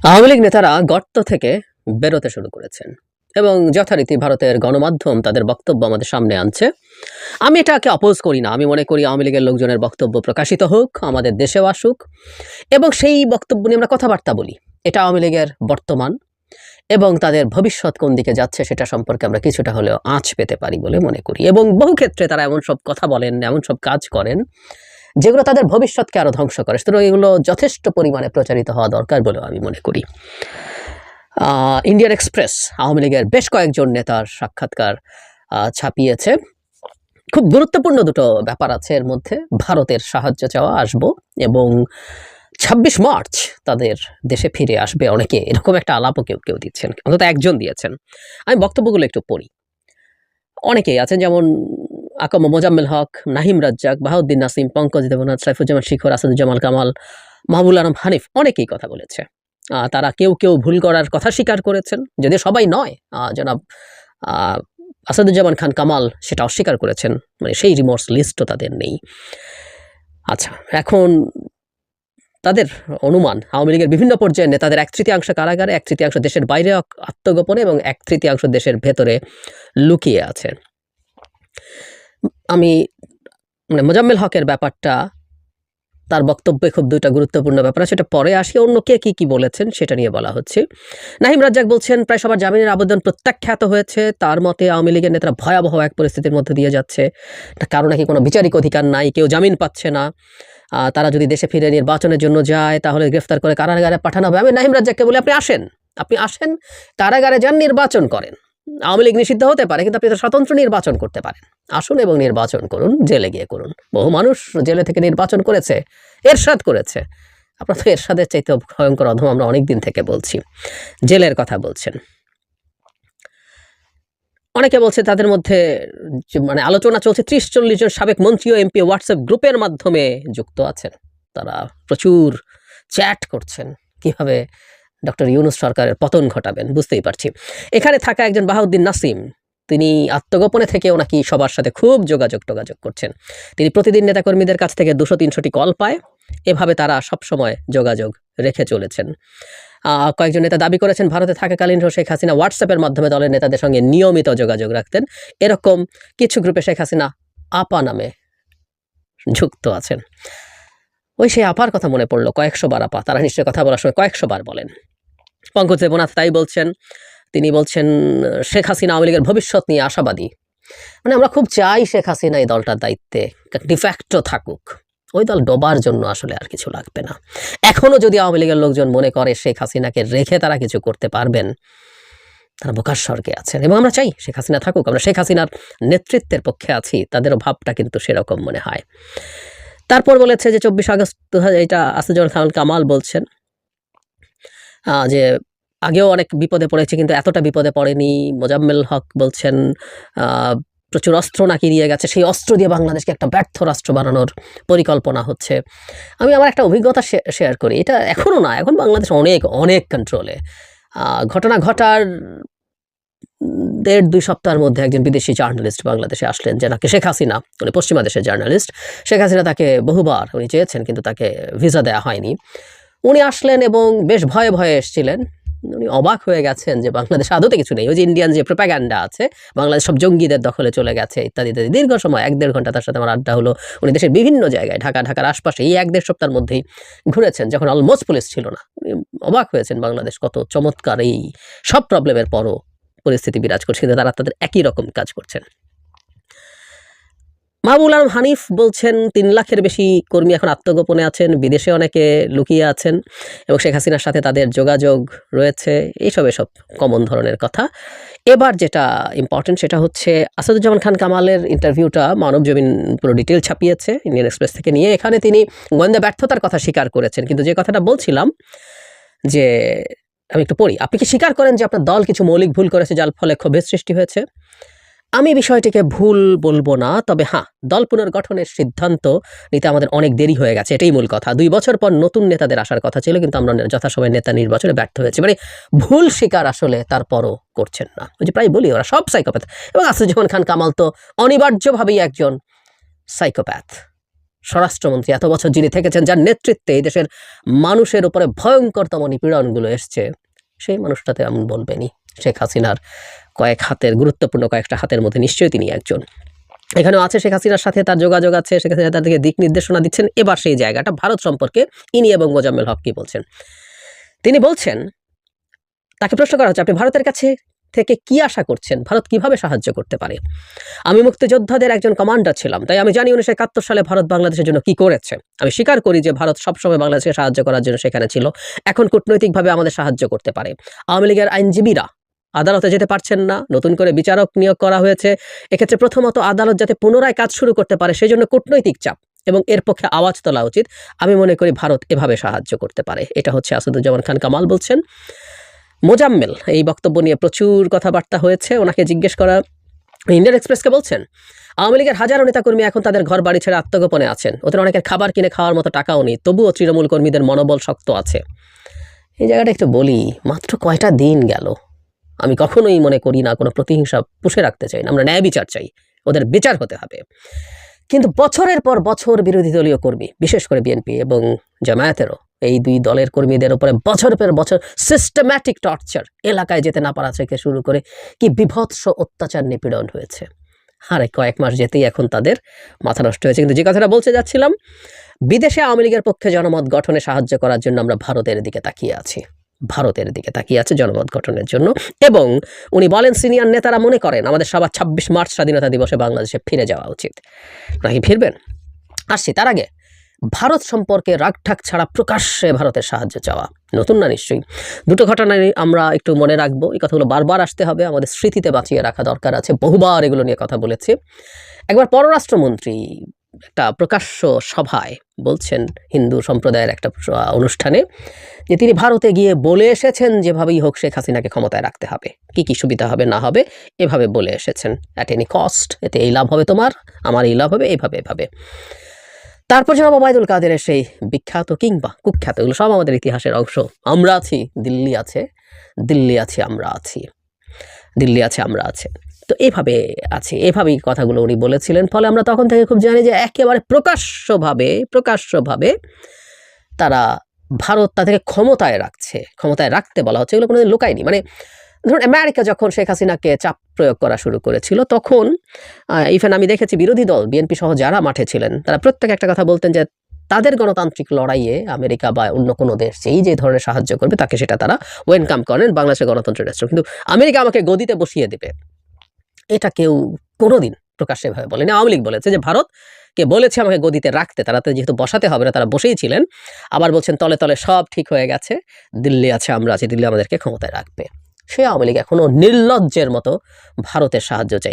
আওয়ামী লীগ নেতারা গর্ত থেকে বেরোতে শুরু করেছেন এবং যথারীতি ভারতের গণমাধ্যম তাদের বক্তব্য আমাদের সামনে আনছে। আমি এটাকে অপোজ করি না। আমি মনে করি আওয়ামী লীগের লোকজনের বক্তব্য প্রকাশিত হোক, আমাদের দেশেও আসুক এবং সেই বক্তব্য নিয়ে আমরা কথাবার্তা বলি। এটা আওয়ামী লীগের বর্তমান এবং তাদের ভবিষ্যৎ কোন দিকে যাচ্ছে সেটা সম্পর্কে আমরা কিছুটা হলেও আঁচ পেতে পারি বলে মনে করি। এবং বহু ক্ষেত্রে তারা এমন সব কথা বলেন, এমন সব কাজ করেন যেগুলো তাদের ভবিষ্যৎকে আরও ধ্বংস করে। সুতরাং এগুলো যথেষ্ট পরিমাণে প্রচারিত হওয়া দরকার বলেও আমি মনে করি। ইন্ডিয়ান এক্সপ্রেস আওয়ামী লীগের বেশ কয়েকজন নেতার সাক্ষাৎকার ছাপিয়েছে। খুব গুরুত্বপূর্ণ দুটো ব্যাপার আছে এর মধ্যে। ভারতের সাহায্য চাওয়া আসব এবং ছাব্বিশ মার্চ তাদের দেশে ফিরে আসবে অনেকে। এরকম একটা আলাপও কেউ কেউ দিচ্ছেন, অন্তত একজন দিয়েছেন। আমি বক্তব্যগুলো একটু পড়ি। অনেকেই আছেন, যেমন আকম মোজাম্মেল হক নাহিম রাজ্জাক বাহাউদ্দিন নাসিম পঙ্কজ দেবনাথ সাইফুজ্জামান শিখর আসাদুজ্জামাল কামাল মাহবুল আলম হানিফ অনেকেই কথা বলেছে। তারা কেউ কেউ ভুল করার কথা স্বীকার করেছেন, যদি সবাই নয় জনাব আসাদুজ্জামান খান কামাল সেটা অস্বীকার করেছেন মানে সেই রিমোর্স লিস্টও তাদের নেই। আচ্ছা এখন তাদের অনুমান, আওয়ামী লীগের বিভিন্ন পর্যায়ের নেতাদের এক তৃতীয়াংশ কারাগারে, এক তৃতীয়াংশ দেশের বাইরে আত্মগোপনে এবং এক তৃতীয়াংশ দেশের ভেতরে লুকিয়ে আছে। আমি মানে মোজাম্মেল হকের ব্যাপারটা, তার বক্তব্যে খুব দুইটা গুরুত্বপূর্ণ ব্যাপার সেটা পরে আসি। অন্য কে কী কী বলেছেন সেটা নিয়ে বলা হচ্ছে। নাহিম রাজ্জাক বলছেন, প্রায় সবার জামিনের আবেদন প্রত্যাখ্যাত হয়েছে। তার মতে আওয়ামী লীগের নেতারা ভয়াবহ এক পরিস্থিতির মধ্যে দিয়ে যাচ্ছে। কারও নাকি কোনো বিচারিক অধিকার নাই, কেউ জামিন পাচ্ছে না। তারা যদি দেশে ফিরে নির্বাচনের জন্য যায়, তাহলে গ্রেফতার করে কারাগারে পাঠানো হবে। আমি নাহিম রাজ্জাককে বলি, আপনি আসেন। আপনি আসেন, কারাগারে যান, নির্বাচন করেন। আওয়ামী লীগ নিষিদ্ধ হতে পারে, কিন্তু আপনি তো স্বতন্ত্র নির্বাচন করতে পারেন। আসুন এবং নির্বাচন করুন, জেলে গিয়ে করুন। বহু মানুষ জেলে থেকে নির্বাচন করেছে, এরশাদ করেছে। আপনার তো এরশাদের চাইতে ভয়ঙ্কর অধম, আমরা অনেক দিন থেকে বলছি। জেলের কথা বলছেন। অনেকে বলছে তাদের মধ্যে মানে আলোচনা চলছে ত্রিশ চল্লিশ জন সাবেক মন্ত্রী ও এমপি হোয়াটসঅ্যাপ গ্রুপের মাধ্যমে যুক্ত আছেন। তারা প্রচুর চ্যাট করছেন। কীভাবে ডক্টর ইউনুস সরকারের পতন ঘটাবেন, বুঝতেই পারছি। এখানে থাকা একজন বাহাউদ্দিন নাসিম, তিনি আত্মগোপনে থেকেও নাকি সবার সাথে খুব যোগাযোগ টোগাযোগ করছেন। তিনি প্রতিদিন নেতাকর্মীদের কাছ থেকে দুশো তিনশোটি কল পায়, এভাবে তারা সবসময় যোগাযোগ রেখে চলেছেন। কয়েকজন নেতা দাবি করেছেন, ভারতে থাকাকালীন শেখ হাসিনা হোয়াটসঅ্যাপের মাধ্যমে দলের নেতাদের সঙ্গে নিয়মিত যোগাযোগ রাখতেন। এরকম কিছু গ্রুপে শেখ হাসিনা আপা নামে যুক্ত আছেন। ওই সেই আপার কথা মনে পড়ল, কয়েকশো বার আপা, তারা নিশ্চয়ই কথা বলার সময় কয়েকশো বার বলেন। পঙ্কজ দেবনাথ তাই বলছেন। তিনি বলছেন, শেখ হাসিনা আওয়ামী লীগের ভবিষ্যৎ নিয়ে আশাবাদী। মানে আমরা খুব চাই শেখ হাসিনা এই দলটার দায়িত্বে ডিফ্যাক্টো থাকুক। ওই দল ডোবার জন্য আসলে আর কিছু লাগবে না। এখনও যদি আওয়ামী লীগের লোকজন মনে করে শেখ হাসিনাকে রেখে তারা কিছু করতে পারবেন, তারা বোকার স্বর্গে আছেন এবং আমরা চাই শেখ হাসিনা থাকুক। আমরা শেখ হাসিনার নেতৃত্বের পক্ষে আছি, তাদেরও ভাবটা কিন্তু সেরকম মনে হয়। তারপর বলেছে যে, চব্বিশ আগস্ট দু হাজার এটা আসিজুল খান কামাল বলছেন যে আগেও অনেক বিপদে পড়েছে কিন্তু এতটা বিপদে পড়েনি। মোজাম্মেল হক বলছেন প্রচুর অস্ত্র নাকি নিয়ে গেছে। সেই অস্ত্র দিয়ে বাংলাদেশকে একটা ব্যর্থ রাষ্ট্র বানানোর পরিকল্পনা হচ্ছে। আমি আমার একটা অভিজ্ঞতা শেয়ার করি। এটা এখনও না, এখন বাংলাদেশ অনেক অনেক কন্ট্রোলে ঘটনা ঘটার দেড় দুই সপ্তাহের মধ্যে একজন বিদেশি জার্নালিস্ট বাংলাদেশে আসলেন, যে নাকি শেখ হাসিনা, উনি পশ্চিমা দেশের জার্নালিস্ট শেখ হাসিনা তাকে বহুবার উনি চেয়েছেন কিন্তু তাকে ভিসা দেওয়া হয়নি। উনি আসলেন এবং বেশ ভয়ে ভয়ে এসেছিলেন। উনি অবাক হয়ে গেছেন যে বাংলাদেশ আদতে কিছু নেই। ওই যে ইন্ডিয়ান যে প্রোপাগ্যান্ডা আছে, বাংলাদেশ সব জঙ্গিদের দখলে চলে গেছে, ইত্যাদি ইত্যাদি। দীর্ঘ সময়, এক দেড় ঘণ্টা তার সাথে আমার আড্ডা হলো। উনি দেশের বিভিন্ন জায়গায়, ঢাকা, ঢাকার আশপাশে, এই এক দেড় সপ্তাহের মধ্যেই ঘুরেছেন, যখন অলমোস্ট পুলিশ ছিল না। উনি অবাক হয়েছেন বাংলাদেশ কত চমৎকার এই সব প্রবলেমের পরও পরিস্থিতি বিরাজ করছে, কিন্তু তারা তাদের একই রকম কাজ করছেন। মাহবুল আলম হানিফ বলছেন, তিন লাখের বেশি কর্মী এখন আত্মগোপনে আছেন, বিদেশে অনেকে লুকিয়ে আছেন এবং শেখ হাসিনার সাথে তাদের যোগাযোগ রয়েছে। এইসব, এসব কমন ধরনের কথা। এবার যেটা ইম্পর্টেন্ট সেটা হচ্ছে, আসাদুজ্জামান খান কামালের ইন্টারভিউটা মানব জমিন পুরো ডিটেল ছাপিয়েছে ইন্ডিয়ান এক্সপ্রেস থেকে নিয়ে। এখানে তিনি গোয়েন্দা ব্যর্থতার কথা স্বীকার করেছেন, কিন্তু যে কথাটা বলছিলাম যে, আমি একটু পড়ি, আপনি কি স্বীকার করেন যে আপনার দল কিছু মৌলিক ভুল করেছে যার ফলে ক্ষোভের সৃষ্টি হয়েছে? আমি বিষয়টিকে ভুল বলব না, তবে হ্যাঁ দল পুনর্গঠনের সিদ্ধান্ত নিতে আমাদের অনেক দেরি হয়ে গেছে, এটাই মূল কথা। দুই বছর পর নতুন নেতাদের আসার কথা ছিল, কিন্তু আমরা যথাসময়ে নেতা নির্বাচনে ব্যর্থ হয়েছি। মানে ভুল স্বীকার আসলে তারপরও করছেন না। ওই যে প্রায় বলি, ওরা সব সাইকোপ্যাথ এবং আসিফুজ্জামান খান কামাল তো অনিবার্যভাবেই একজন সাইকোপ্যাথ স্বরাষ্ট্রমন্ত্রী, এত বছর যিনি থেকেছেন, যার নেতৃত্বে এই দেশের মানুষের উপরে ভয়ঙ্করতম নিপীড়নগুলো এসছে, সেই মানুষটাতে এমন বলবেনি শেখ হাসিনার কয়েক হাতের, গুরুত্বপূর্ণ কয়েকটা হাতের মধ্যে নিশ্চয়ই তিনি একজন। এখানেও আছে শেখ হাসিনার সাথে, তার যোগাযোগ আছে, শেখ হাসিনা তাদেরকে দিক নির্দেশনা দিচ্ছেন। এবার সেই জায়গাটা ভারত সম্পর্কে ইনি এবং মোজাম্মেল হক কি বলছেন? তিনি বলছেন, তাকে প্রশ্ন করা হচ্ছে, আপনি ভারতের কাছে থেকে কি আশা করছেন? ভারত কীভাবে সাহায্য করতে পারে? আমি মুক্তিযোদ্ধাদের একজন কমান্ডার ছিলাম, তাই আমি জানি উনিশশো একাত্তর সালে ভারত বাংলাদেশের জন্য কি করেছে। আমি স্বীকার করি যে ভারত সবসময় বাংলাদেশকে সাহায্য করার জন্য সেখানে ছিল। এখন কূটনৈতিকভাবে আমাদের সাহায্য করতে পারে। আওয়ামী লীগের আইনজীবীরা আদালতে যেতে পারছেন না, নতুন করে বিচারক নিয়োগ করা হয়েছে। এক্ষেত্রে প্রথমত আদালত যাতে পুনরায় কাজ শুরু করতে পারে সেই জন্য কূটনৈতিক চাপ এবং এর পক্ষে আওয়াজ তোলা উচিত। আমি মনে করি ভারত এভাবে সাহায্য করতে পারে। এটা হচ্ছে আসাদুজ্জামান খান কামাল বলছেন। মোজাম্মেল, এই বক্তব্য নিয়ে প্রচুর কথাবার্তা হয়েছে। ওনাকে জিজ্ঞেস করা, ইন্ডিয়ান এক্সপ্রেসকে বলছেন, আওয়ামী লীগের হাজারো নেতাকর্মী এখন তাদের ঘর বাড়ি ছেড়ে আত্মগোপনে আছেন। ওদের অনেকের খাবার কিনে খাওয়ার মতো টাকাও নেই, তবুও তৃণমূল কর্মীদের মনোবল শক্ত আছে। এই জায়গাটা একটু বলি, মাত্র কয়টা দিন গেল? আমি কখনোই মনে করি না, কোনো প্রতিহিংসা পুষে রাখতে চাই না। আমরা ন্যায় বিচার চাই, ওদের বিচার হতে হবে। কিন্তু বছরের পর বছর বিরোধী দলীয় কর্মী, বিশেষ করে বিএনপি এবং জামায়াতেরও, এই দুই দলের কর্মীদের উপরে বছর পর বছর সিস্টেম্যাটিক টর্চার এলাকায় যেতে না পারা থেকে শুরু করে কি বিভৎস অত্যাচার নিপীড়ন হয়েছে। আরে কয়েক মাস যেতেই এখন তাদের মাথা নষ্ট হয়েছে। কিন্তু যে কথাটা বলতে যাচ্ছিলাম, বিদেশে আওয়ামী লীগের পক্ষে জনমত গঠনে সাহায্য করার জন্য আমরা ভারতের দিকে তাকিয়ে আছি। ভারতের দিকে তাকিয়ে আছে জনমত গঠনের জন্য। এবং উনি বলেন, সিনিয়র নেতারা মনে করেন, আমাদের সবার ছাব্বিশ মার্চ স্বাধীনতা দিবসে বাংলাদেশে ফিরে যাওয়া উচিত। নাকি ফিরবেন? আসছি, তার আগে ভারত সম্পর্কে রাগঠাক ছাড়া প্রকাশ্যে ভারতের সাহায্য চাওয়া। নতুন না নিশ্চয়ই? দুটো ঘটনা নিয়ে আমরা একটু মনে রাখব। এই কথাগুলো বারবার আসতে হবে, আমাদের স্মৃতিতে বাঁচিয়ে রাখা দরকার আছে। বহুবার এগুলো নিয়ে কথা বলেছি। একবার পররাষ্ট্রমন্ত্রী একটা প্রকাশ্য সভায় বলছেন হিন্দু সম্প্রদায়ের একটা অনুষ্ঠানে যে তিনি ভারতে গিয়ে বলে এসেছেন যেভাবেই হোক শেখ হাসিনাকে ক্ষমতায় রাখতে হবে। কি কি সুবিধা হবে, না হবে, এভাবে বলে এসেছেন। অ্যাট এনি কস্ট এতে এই লাভ হবে তোমার, আমার এই লাভ হবে এইভাবে এভাবে। তারপর জনাব ওবায়দুল কাদেরের সেই বিখ্যাত কিংবা কুখ্যাত, এগুলো সব আমাদের ইতিহাসের অংশ। আমরা আছি, দিল্লি আছে, দিল্লি আছি, আমরা আছি। দিল্লি আছে, আমরা আছে। তো এভাবে আছে, এভাবেই কথাগুলো উনি বলেছিলেন। ফলে আমরা তখন থেকে খুব জানি যে একেবারে প্রকাশ্যভাবে প্রকাশ্যভাবে তারা ভারত তাদেরকে ক্ষমতায় রাখছে, ক্ষমতায় রাখতে বলা হচ্ছে, এগুলো কোনোদিন লোকায়নি। মানে ধরুন আমেরিকা যখন শেখ হাসিনাকে চাপ প্রয়োগ করা শুরু করেছিল, তখন ইভেন আমি দেখেছি বিরোধী দল, বিএনপি সহ যারা মাঠে ছিলেন, তারা প্রত্যেক একটা কথা বলতেন যে তাদের গণতান্ত্রিক লড়াইয়ে আমেরিকা বা অন্য কোনো দেশ যেই যে ধরনের সাহায্য করবে, তাকে সেটা তারা ওয়েলকাম করেন বাংলাদেশের গণতন্ত্রের রাষ্ট্র। কিন্তু আমেরিকা আমাকে গদিতে বসিয়ে দেবে। এটা কেউ কোনোদিন প্রকাশ্যে এভাবে বলেনি। আওয়ামী লীগ বলেছে যে ভারতকে বলেছে আমাকে গদিতে রাখতে, তারা তো যেহেতু বসাতে হবে না, তারা বসেই ছিলেন, আবার বলছেন তলে তলে সব ঠিক হয়ে গেছে, দিল্লি আছে, আমরা আছি, দিল্লি আমাদেরকে ক্ষমতায় রাখবে। সে আওয়ামী লীগ এখনও নির্লজ্জের মতো ভারতের সাহায্য চাই।